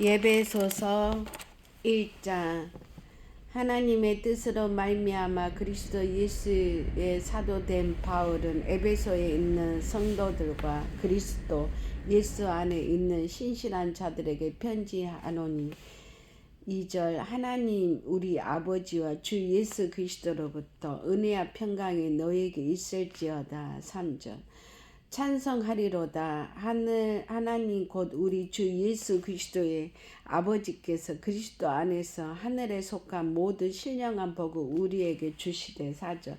예배소서 1장. 하나님의 뜻으로 말미암아 그리스도 예수의 사도된 바울은 에베소에 있는 성도들과 그리스도 예수 안에 있는 신실한 자들에게 편지하노니 2절 하나님 우리 아버지와 주 예수 그리스도로부터 은혜와 평강이 너에게 있을지어다. 3절 찬성하리로다. 하늘 하나님 곧 우리 주 예수 그리스도의 아버지께서 그리스도 안에서 하늘에 속한 모든 신령한 복을 우리에게 주시되 사절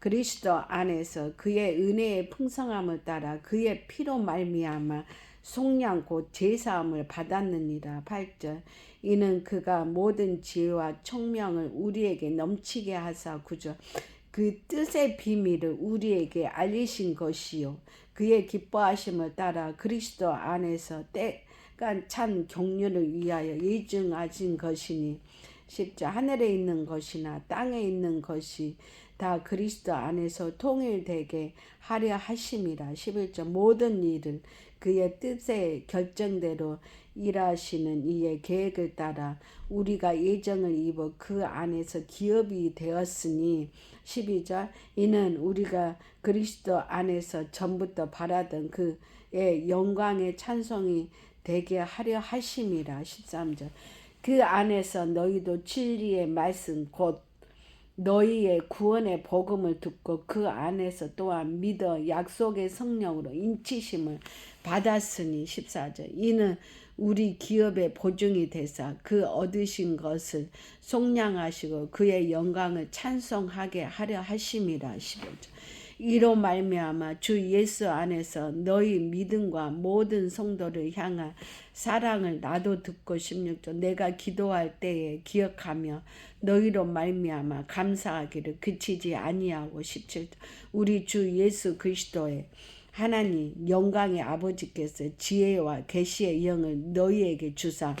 그리스도 안에서 그의 은혜의 풍성함을 따라 그의 피로 말미암아 속량 곧 제사함을 받았느니라. 8절 이는 그가 모든 지혜와 총명을 우리에게 넘치게 하사 구절 그 뜻의 비밀을 우리에게 알리신 것이요. 그의 기뻐하심을 따라 그리스도 안에서 때가 찬 경륜을 위하여 예증하신 것이니 십자 하늘에 있는 것이나 땅에 있는 것이 다 그리스도 안에서 통일되게 하려 하심이라. 11절 모든 일을 그의 뜻의 결정대로 일하시는 이의 계획을 따라 우리가 예정을 입어 그 안에서 기업이 되었으니. 12절 이는 우리가 그리스도 안에서 전부터 바라던 그의 영광의 찬송이 되게 하려 하심이라. 13절 그 안에서 너희도 진리의 말씀 곧 너희의 구원의 복음을 듣고 그 안에서 또한 믿어 약속의 성령으로 인치심을 받았으니 14절. 이는 우리 기업의 보증이 되사 그 얻으신 것을 속량하시고 그의 영광을 찬송하게 하려 하심이라 15절 이로 말미암아 주 예수 안에서 너희 믿음과 모든 성도를 향한 사랑을 나도 듣고 16절 내가 기도할 때에 기억하며 너희로 말미암아 감사하기를 그치지 아니하고 17절 우리 주 예수 그리스도의 하나님 영광의 아버지께서 지혜와 계시의 영을 너희에게 주사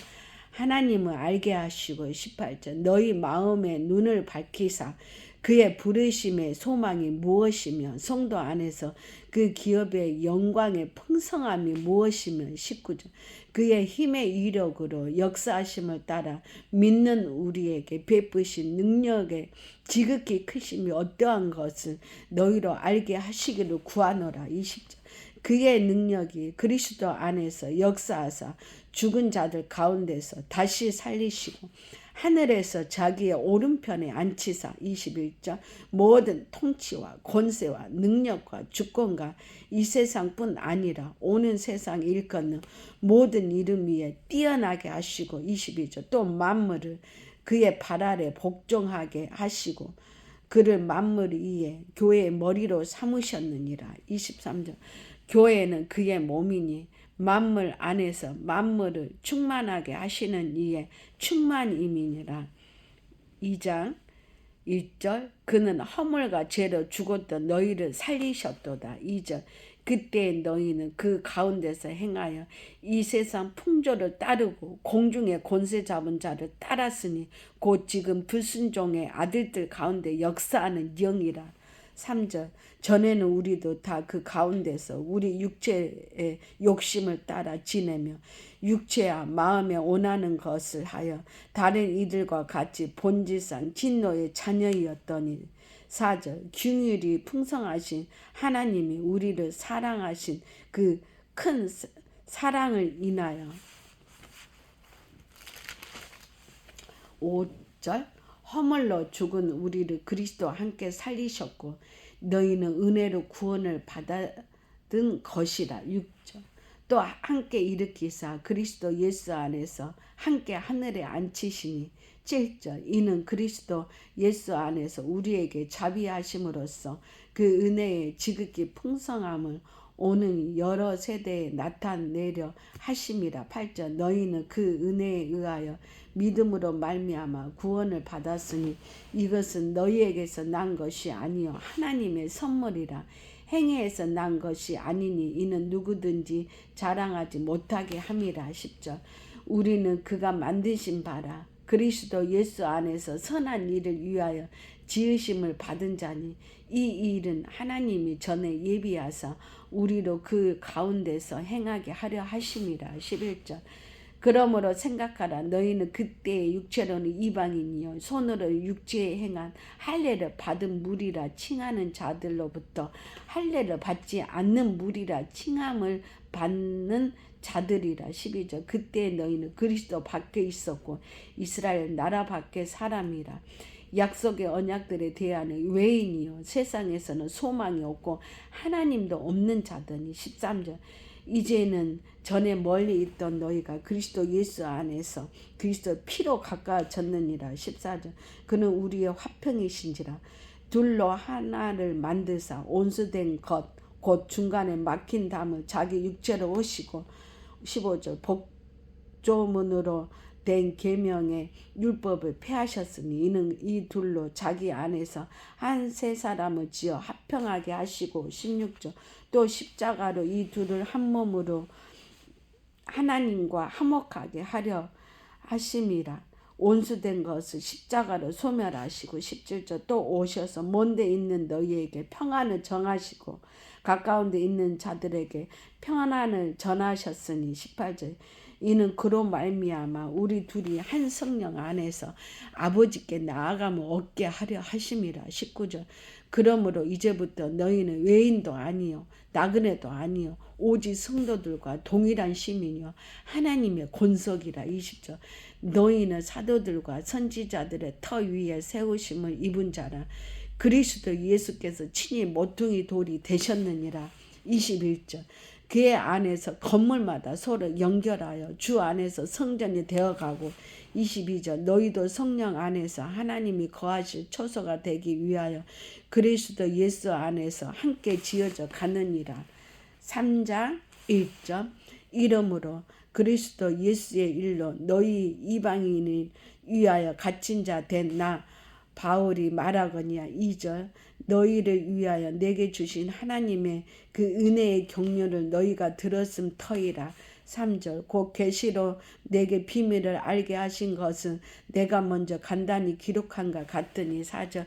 하나님을 알게 하시고 18절 너희 마음의 눈을 밝히사 그의 부르심의 소망이 무엇이며 성도 안에서 그 기업의 영광의 풍성함이 무엇이며 19절. 그의 힘의 이력으로 역사하심을 따라 믿는 우리에게 베푸신 능력의 지극히 크심이 어떠한 것을 너희로 알게 하시기를 구하노라. 20절. 그의 능력이 그리스도 안에서 역사하사 죽은 자들 가운데서 다시 살리시고 하늘에서 자기의 오른편에 앉히사. 21절. 모든 통치와 권세와 능력과 주권과 이 세상뿐 아니라 오는 세상 일컫는 모든 이름 위에 뛰어나게 하시고 22절. 또 만물을 그의 발 아래 복종하게 하시고 그를 만물 위에 교회의 머리로 삼으셨느니라. 23절. 교회는 그의 몸이니 만물 안에서 만물을 충만하게 하시는 이의 충만임이니라. 2장 1절 그는 허물과 죄로 죽었던 너희를 살리셨도다. 2절 그때 너희는 그 가운데서 행하여 이 세상 풍조를 따르고 공중의 권세 잡은 자를 따랐으니 곧 지금 불순종의 아들들 가운데 역사하는 영이라. 3절. 전에는 우리도 다 그 가운데서 우리 육체의 욕심을 따라 지내며 육체와 마음에 원하는 것을 하여 다른 이들과 같이 본질상 진노의 자녀이었더니 4절. 균율이 풍성하신 하나님이 우리를 사랑하신 그 큰 사랑을 인하여. 5절 허물로 죽은 우리를 그리스도와 함께 살리셨고 너희는 은혜로 구원을 받은 것이라. 6절. 또 함께 일으키사 그리스도 예수 안에서 함께 하늘에 앉히시니. 7절. 이는 그리스도 예수 안에서 우리에게 자비하심으로써 그 은혜의 지극히 풍성함을 오는 여러 세대에 나타내려 하심이라 8절. 너희는 그 은혜에 의하여 믿음으로 말미암아 구원을 받았으니 이것은 너희에게서 난 것이 아니요 하나님의 선물이라. 행위에서 난 것이 아니니 이는 누구든지 자랑하지 못하게 함이라 10절. 우리는 그가 만드신 바라. 그리스도 예수 안에서 선한 일을 위하여 지으심을 받은 자니 이 일은 하나님이 전에 예비하사 우리로 그 가운데서 행하게 하려 하심이라. 11절. 그러므로 생각하라. 너희는 그때의 육체로는 이방인이요. 손으로 육체에 행한 할례를 받은 무리라 칭하는 자들로부터 할례를 받지 않는 무리라 칭함을 받는 자들이라. 12절. 그때 너희는 그리스도 밖에 있었고 이스라엘 나라 밖에 사람이라 약속의 언약들에 대하는 외인이요. 세상에서는 소망이 없고 하나님도 없는 자더니 13절. 이제는 전에 멀리 있던 너희가 그리스도 예수 안에서 그리스도 피로 가까워졌느니라. 14절. 그는 우리의 화평이신지라. 둘로 하나를 만드사 온수된 것 곧 중간에 막힌 담을 자기 육체로 오시고 15절. 복조문으로 된 계명의 율법을 폐하셨으니 이는 이 둘로 자기 안에서 한 세 사람을 지어 합평하게 하시고 16절 또 십자가로 이 둘을 한 몸으로 하나님과 화목하게 하려 하심이라. 온수된 것을 십자가로 소멸하시고 17절 또 오셔서 먼데 있는 너희에게 평안을 정하시고 가까운 데 있는 자들에게 평안을 전하셨으니 18절 이는 그로 말미암아 우리 둘이 한 성령 안에서 아버지께 나아가면 얻게 하려 하심이라. 19절. 그러므로 이제부터 너희는 외인도 아니요 나그네도 아니요 오직 성도들과 동일한 시민이요 하나님의 권속이라. 20절. 너희는 사도들과 선지자들의 터 위에 세우심을 입은 자라. 그리스도 예수께서 친히 모퉁이 돌이 되셨느니라. 21절 그의 안에서 건물마다 서로 연결하여 주 안에서 성전이 되어가고 22절 너희도 성령 안에서 하나님이 거하실 초소가 되기 위하여 그리스도 예수 안에서 함께 지어져 가느니라. 3장 1절 이러므로 그리스도 예수의 일로 너희 이방인을 위하여 갇힌 자 된 나 바울이 말하거니와 2절 너희를 위하여 내게 주신 하나님의 그 은혜의 경륜을 너희가 들었음 터이라. 3절 곧 계시로 내게 비밀을 알게 하신 것은 내가 먼저 간단히 기록한 것 같더니. 4절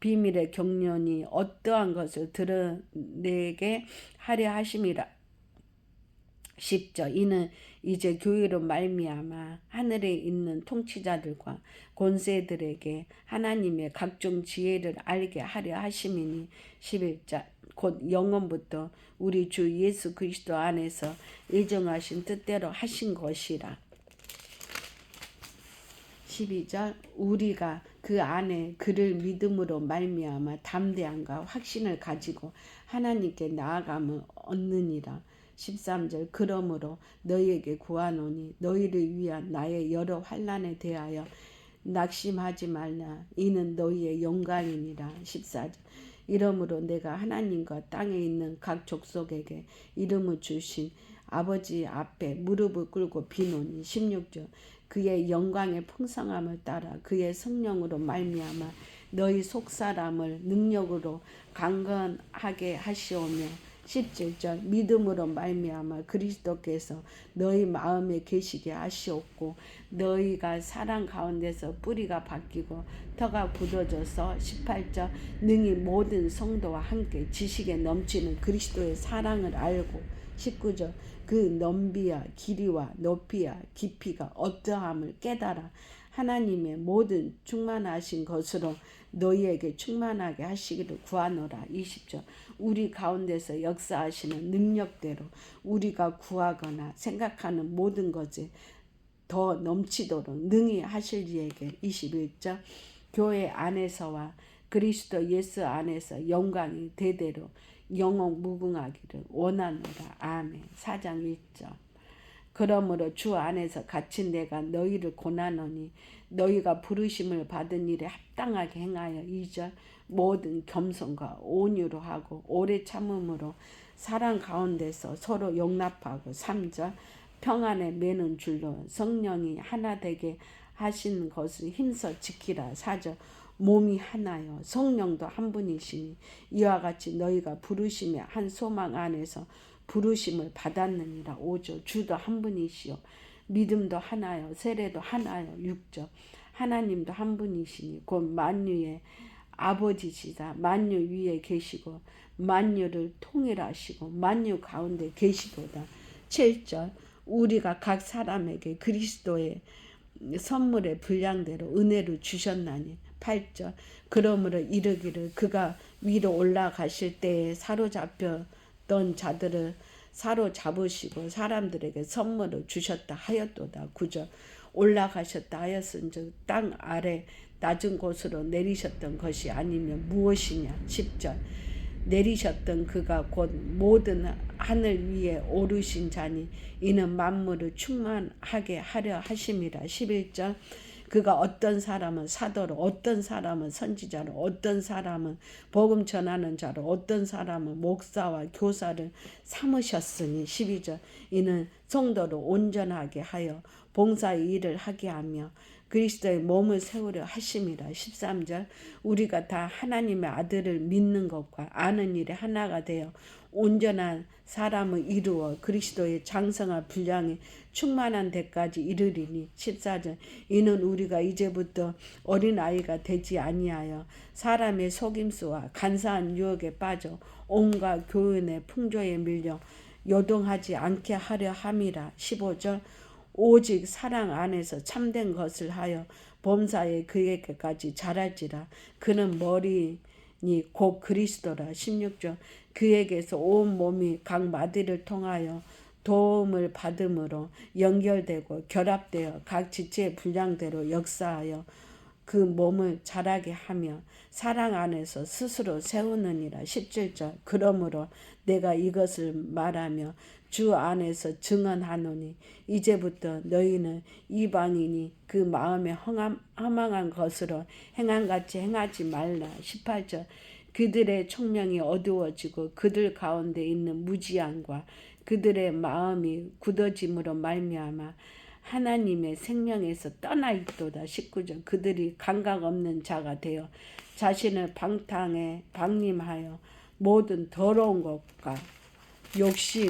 비밀의 경륜이 어떠한 것을 드러내게 하려 하심이라. 10절 이는 이제 교회로 말미암아 하늘에 있는 통치자들과 권세들에게 하나님의 각종 지혜를 알게 하려 하심이니 11절 곧 영원부터 우리 주 예수 그리스도 안에서 예정하신 뜻대로 하신 것이라 12절 우리가 그 안에 그를 믿음으로 말미암아 담대함과 확신을 가지고 하나님께 나아감을 얻느니라. 13절 그러므로 너희에게 구하노니 너희를 위한 나의 여러 환란에 대하여 낙심하지 말라. 이는 너희의 영광이니라. 14절 이러므로 내가 하나님과 땅에 있는 각 족속에게 이름을 주신 아버지 앞에 무릎을 꿇고 비노니. 16절 그의 영광의 풍성함을 따라 그의 성령으로 말미암아 너희 속사람을 능력으로 강건하게 하시오며 17절 믿음으로 말미암아 그리스도께서 너희 마음에 계시게 하시옵고 너희가 사랑 가운데서 뿌리가 바뀌고 터가 굳어져서 18절 능히 모든 성도와 함께 지식에 넘치는 그리스도의 사랑을 알고 19절 그 넘비와 길이와 높이와 깊이가 어떠함을 깨달아 하나님의 모든 충만하신 것으로 너희에게 충만하게 하시기를 구하노라. 20절. 우리 가운데서 역사하시는 능력대로 우리가 구하거나 생각하는 모든 것에 더 넘치도록 능히 하실 이에게 21절. 교회 안에서와 그리스도 예수 안에서 영광이 대대로 영원 무궁하기를 원하노라. 아멘. 4장 1절. 그러므로 주 안에서 갇힌 내가 너희를 고나노니 너희가 부르심을 받은 일에 합당하게 행하여 이절 모든 겸손과 온유로 하고 오래 참음으로 사랑 가운데서 서로 용납하고 삼절 평안에 매는 줄로 성령이 하나 되게 하신 것을 힘써 지키라 사절 몸이 하나요. 성령도 한 분이시니 이와 같이 너희가 부르심의 한 소망 안에서 부르심을 받았느니라. 오죠. 주도 한 분이시요. 믿음도 하나요. 세례도 하나요. 육죠. 하나님도 한 분이시니 곧 만유의 아버지시다 만유 위에 계시고 만유를 통일하시고 만유 가운데 계시도다. 7절. 우리가 각 사람에게 그리스도의 선물의 분량대로 은혜를 주셨나니 8절. 그러므로 이르기를 그가 위로 올라가실 때에 사로잡혔던 자들을 사로잡으시고 사람들에게 선물을 주셨다 하였도다. 9절. 올라가셨다 하였은즉 땅 아래 낮은 곳으로 내리셨던 것이 아니면 무엇이냐? 10절. 내리셨던 그가 곧 모든 하늘 위에 오르신 자니 이는 만물을 충만하게 하려 하심이라. 11절 그가 어떤 사람은 사도로 어떤 사람은 선지자로 어떤 사람은 복음 전하는 자로 어떤 사람은 목사와 교사를 삼으셨으니 12절 이는 성도로 온전하게 하여 봉사의 일을 하게 하며 그리스도의 몸을 세우려 하심이라. 13절 우리가 다 하나님의 아들을 믿는 것과 아는 일에 하나가 되어 온전한 사람을 이루어 그리스도의 장성한 분량에 충만한 데까지 이르리니 14절 이는 우리가 이제부터 어린아이가 되지 아니하여 사람의 속임수와 간사한 유혹에 빠져 온갖 교훈의 풍조에 밀려 요동하지 않게 하려 함이라. 15절 오직 사랑 안에서 참된 것을 하여 범사에 그에게까지 자랄지라. 그는 머리니 곧 그리스도라. 16절 그에게서 온 몸이 각 마디를 통하여 도움을 받음으로 연결되고 결합되어 각 지체의 분량대로 역사하여 그 몸을 자라게 하며 사랑 안에서 스스로 세우느니라. 17절. 그러므로 내가 이것을 말하며 주 안에서 증언하노니 이제부터 너희는 이방인이 그 마음에 허망, 허망한 것으로 행한같이 행하지 말라. 18절 그들의 총명이 어두워지고 그들 가운데 있는 무지함과 그들의 마음이 굳어짐으로 말미암아 하나님의 생명에서 떠나 있도다. 19절 그들이 감각 없는 자가 되어 자신을 방탕에 방림하여 모든 더러운 것과 욕심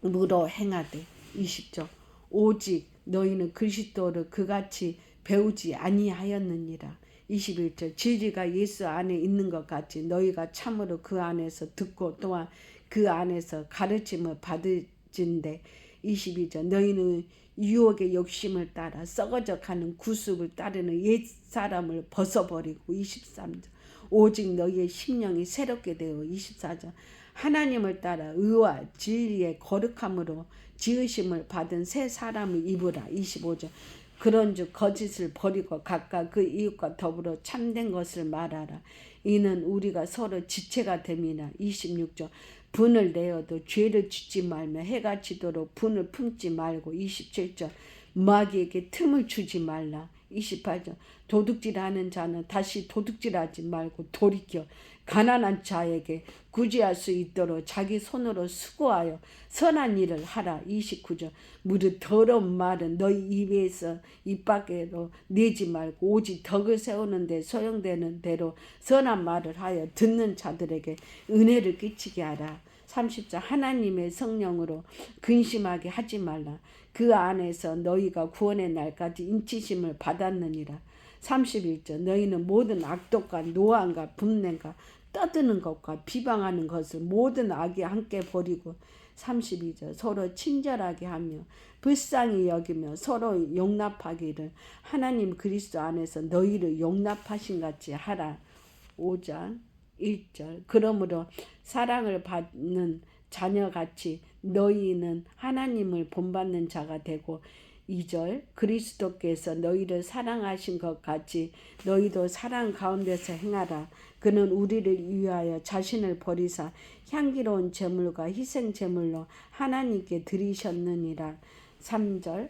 무로 행하되 20절 오직 너희는 그리스도를 그같이 배우지 아니하였느니라 21절 진리가 예수 안에 있는 것 같이 너희가 참으로 그 안에서 듣고 또한 그 안에서 가르침을 받으진데 22절 너희는 유혹의 욕심을 따라 썩어져 가는 구습을 따르는 옛 사람을 벗어버리고 23절 오직 너희의 심령이 새롭게 되어 24절 하나님을 따라 의와 진리의 거룩함으로 지으심을 받은 새 사람을 입으라. 25절. 그런즉 거짓을 버리고 각각 그 이웃과 더불어 참된 것을 말하라. 이는 우리가 서로 지체가 됨이나 26절. 분을 내어도 죄를 짓지 말며 해가 지도록 분을 품지 말고 27절. 마귀에게 틈을 주지 말라. 28절 도둑질하는 자는 다시 도둑질하지 말고 돌이켜 가난한 자에게 구제할 수 있도록 자기 손으로 수고하여 선한 일을 하라. 29절 무릇 더러운 말은 너희 입에서 입 밖으로 내지 말고 오직 덕을 세우는데 소용되는 대로 선한 말을 하여 듣는 자들에게 은혜를 끼치게 하라. 30절 하나님의 성령으로 근심하게 하지 말라. 그 안에서 너희가 구원의 날까지 인치심을 받았느니라. 31절 너희는 모든 악독과 노함과 분냄과 떠드는 것과 비방하는 것을 모든 악이 함께 버리고 32절 서로 친절하게 하며 불쌍히 여기며 서로 용납하기를 하나님 그리스도 안에서 너희를 용납하신 같이 하라. 5장 1절 그러므로 사랑을 받는 자녀같이 너희는 하나님을 본받는 자가 되고 2절 그리스도께서 너희를 사랑하신 것 같이 너희도 사랑 가운데서 행하라. 그는 우리를 위하여 자신을 버리사 향기로운 제물과 희생 제물로 하나님께 드리셨느니라. 3절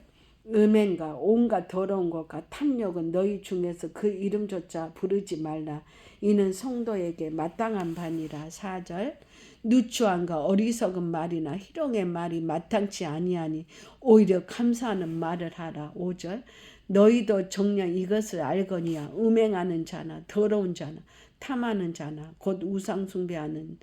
음행과 온갖 더러운 것과 탐욕은 너희 중에서 그 이름조차 부르지 말라. 이는 성도에게 마땅한 반이라. 4절 누추함과 어리석은 말이나 희롱의 말이 마땅치 아니하니 오히려 감사하는 말을 하라. 5절 너희도 정녕 이것을 알거니와 음행하는 자나 더러운 자나 탐하는 자나 곧 우상 숭배하는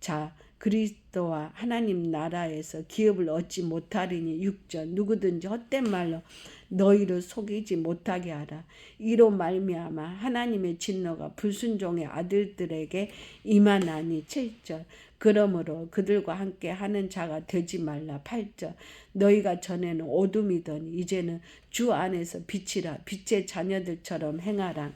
자 그리스도와 하나님 나라에서 기업을 얻지 못하리니 6절 누구든지 헛된 말로 너희를 속이지 못하게 하라. 이로 말미암아 하나님의 진노가 불순종의 아들들에게 임하나니 7절 그러므로 그들과 함께 하는 자가 되지 말라. 8절 너희가 전에는 어둠이더니 이제는 주 안에서 빛이라 빛의 자녀들처럼 행하라.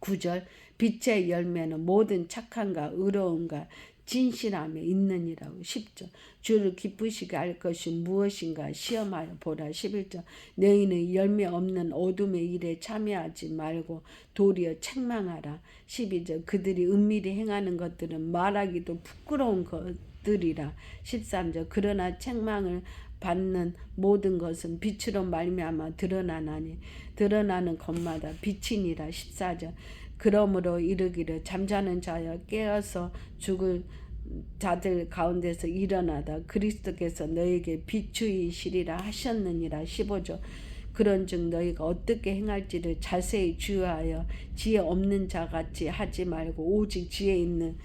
9절 빛의 열매는 모든 착함과 의로움과 진실함에 있느니라고 10절. 주를 기쁘시게 할 것이 무엇인가 시험하여 보라. 11절. 너희는 열매 없는 어둠의 일에 참여하지 말고 도리어 책망하라. 12절. 그들이 은밀히 행하는 것들은 말하기도 부끄러운 것들이라. 13절. 그러나 책망을 받는 모든 것은 빛으로 말미암아 드러나나니 드러나는 것마다 빛이니라. 14절 그러므로 이르기를 잠자는 자여 깨어서 죽을 자들 가운데서 일어나다. 그리스도께서 너에게 비추이시리라 하셨느니라. 15조. 그런즉 너희가 어떻게 행할지를 자세히 주의하여 지혜 없는 자 같이 하지 말고 오직 지혜 있는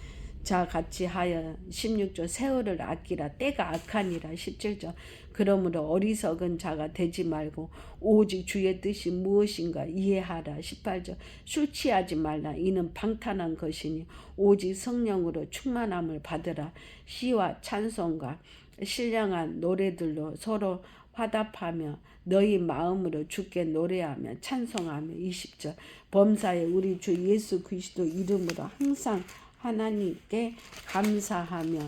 자 같이 하여 16조 세월을 아끼라. 때가 악하니라. 17조. 그러므로 어리석은 자가 되지 말고 오직 주의 뜻이 무엇인가 이해하라. 18절 술 취하지 말라. 이는 방탄한 것이니 오직 성령으로 충만함을 받으라. 시와 찬송과 신령한 노래들로 서로 화답하며 너희 마음으로 주께 노래하며 찬송하며. 20절 범사에 우리 주 예수 그리스도 이름으로 항상 하나님께 감사하며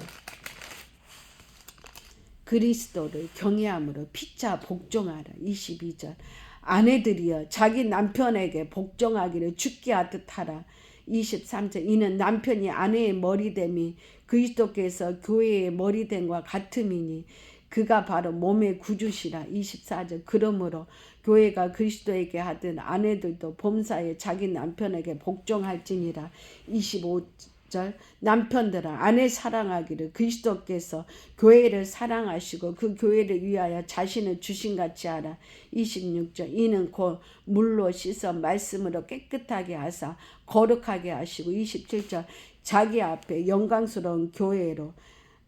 그리스도를 경외함으로 피차 복종하라. 22절. 아내들이여 자기 남편에게 복종하기를 죽게 하듯 하라. 23절. 이는 남편이 아내의 머리됨이 그리스도께서 교회의 머리됨과 같음이니 그가 바로 몸의 구주시라. 24절. 그러므로 교회가 그리스도에게 하든 아내들도 범사에 자기 남편에게 복종할지니라. 25절 남편들아 아내 사랑하기를 그리스도께서 교회를 사랑하시고 그 교회를 위하여 자신을 주신 같이 하라. 26절 이는 곧 물로 씻어 말씀으로 깨끗하게 하사 거룩하게 하시고 27절 자기 앞에 영광스러운 교회로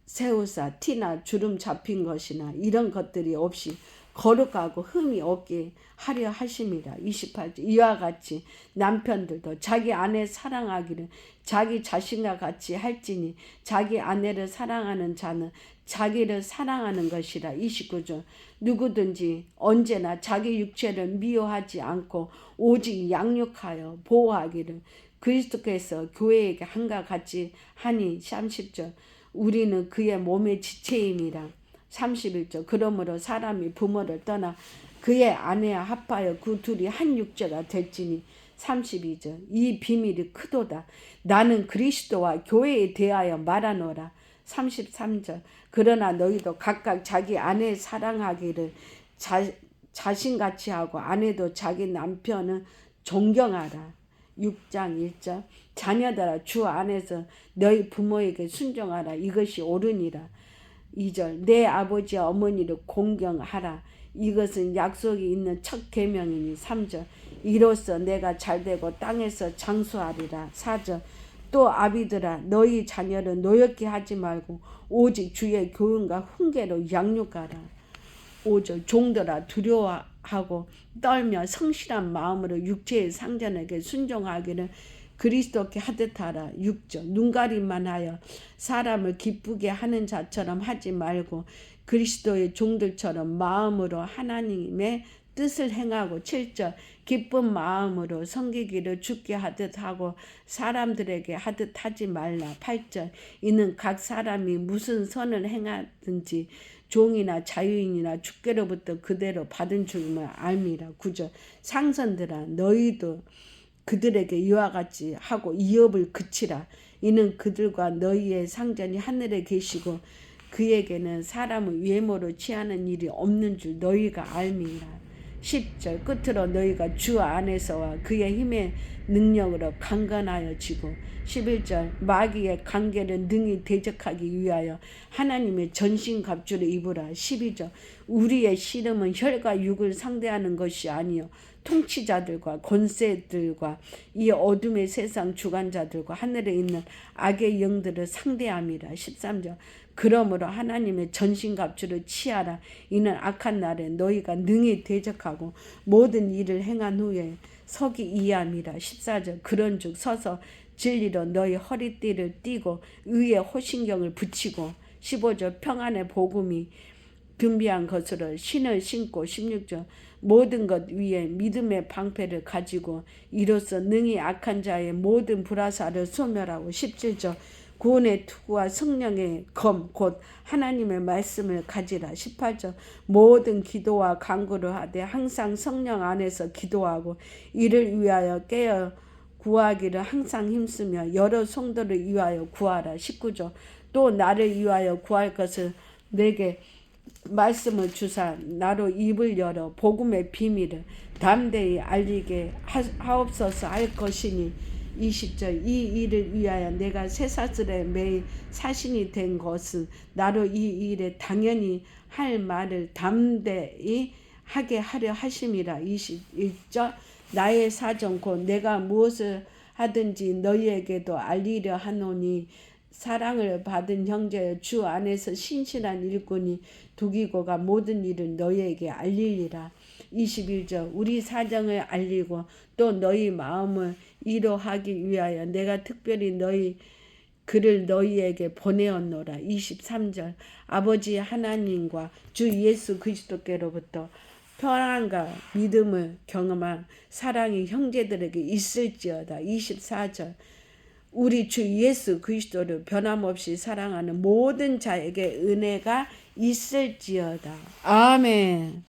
세우사 티나 주름 잡힌 것이나 이런 것들이 없이 거룩하고 흠이 없게 하려 하심이라. 28절 이와 같이 남편들도 자기 아내 사랑하기를 자기 자신과 같이 할지니 자기 아내를 사랑하는 자는 자기를 사랑하는 것이라. 29절 누구든지 언제나 자기 육체를 미워하지 않고 오직 양육하여 보호하기를 그리스도께서 교회에게 한가 같이 하니 30절 우리는 그의 몸의 지체임이라. 31절 그러므로 사람이 부모를 떠나 그의 아내와 합하여 그 둘이 한 육체가 될지니 32절 이 비밀이 크도다 나는 그리스도와 교회에 대하여 말하노라 33절 그러나 너희도 각각 자기 아내 사랑하기를 자, 자신같이 하고 아내도 자기 남편은 존경하라. 6장 1절 자녀들아 주 안에서 너희 부모에게 순종하라. 이것이 옳으니라. 2절 내 아버지 어머니를 공경하라. 이것은 약속이 있는 첫 계명이니 3절 이로써 내가 잘되고 땅에서 장수하리라. 4절 또 아비들아 너희 자녀를 노엽게 하지 말고 오직 주의 교훈과 훈계로 양육하라. 5절 종들아 두려워하고 떨며 성실한 마음으로 육체의 상전에게 순종하기를 그리스도께 하듯 하라. 6절. 눈가림만 하여 사람을 기쁘게 하는 자처럼 하지 말고 그리스도의 종들처럼 마음으로 하나님의 뜻을 행하고 7절. 기쁜 마음으로 섬기기를 죽게 하듯 하고 사람들에게 하듯 하지 말라. 8절. 이는 각 사람이 무슨 선을 행하든지 종이나 자유인이나 주께로부터 그대로 받은 줄임을 알미라 9절. 상선들아 너희도 그들에게 이와 같이 하고 이업을 그치라. 이는 그들과 너희의 상전이 하늘에 계시고 그에게는 사람을 외모로 취하는 일이 없는 줄 너희가 알미라 10절 끝으로 너희가 주 안에서와 그의 힘의 능력으로 강건하여 지고 11절 마귀의 관계를 능히 대적하기 위하여 하나님의 전신 갑주를 입으라. 12절 우리의 씨름은 혈과 육을 상대하는 것이 아니요 통치자들과 권세들과 이 어둠의 세상 주관자들과 하늘에 있는 악의 영들을 상대함이라. 13절 그러므로 하나님의 전신갑주를 취하라. 이는 악한 날에 너희가 능히 대적하고 모든 일을 행한 후에 서기 이함이라. 14절 그런 즉 서서 진리로 너희 허리띠를 띠고 의의 호신경을 붙이고 15절 평안의 복음이 준비한 것으로 신을 신고 16절 모든 것 위에 믿음의 방패를 가지고 이로써 능히 악한 자의 모든 불화사를 소멸하고 17절 구원의 투구와 성령의 검 곧 하나님의 말씀을 가지라. 18절 모든 기도와 간구를 하되 항상 성령 안에서 기도하고 이를 위하여 깨어 구하기를 항상 힘쓰며 여러 성도를 위하여 구하라. 19절 또 나를 위하여 구할 것을 내게 말씀을 주사 나로 입을 열어 복음의 비밀을 담대히 알리게 하옵소서 할 것이니 20절 이 일을 위하여 내가 쇠사슬에 매일 사신이 된 것은 나로 이 일에 당연히 할 말을 담대히 하게 하려 하심이라 21절 나의 사정 곧 내가 무엇을 하든지 너희에게도 알리려 하노니 사랑을 받은 형제 주 안에서 신실한 일꾼이 두기고가 모든 일을 너희에게 알리리라. 21절 우리 사정을 알리고 또 너희 마음을 이로하기 위하여 내가 특별히 너희 그를 너희에게 보내었노라. 23절 아버지 하나님과 주 예수 그리스도께로부터 평안과 믿음을 경험한 사랑이 형제들에게 있을지어다. 24절 우리 주 예수 그리스도를 변함없이 사랑하는 모든 자에게 은혜가 있을지어다. 아멘.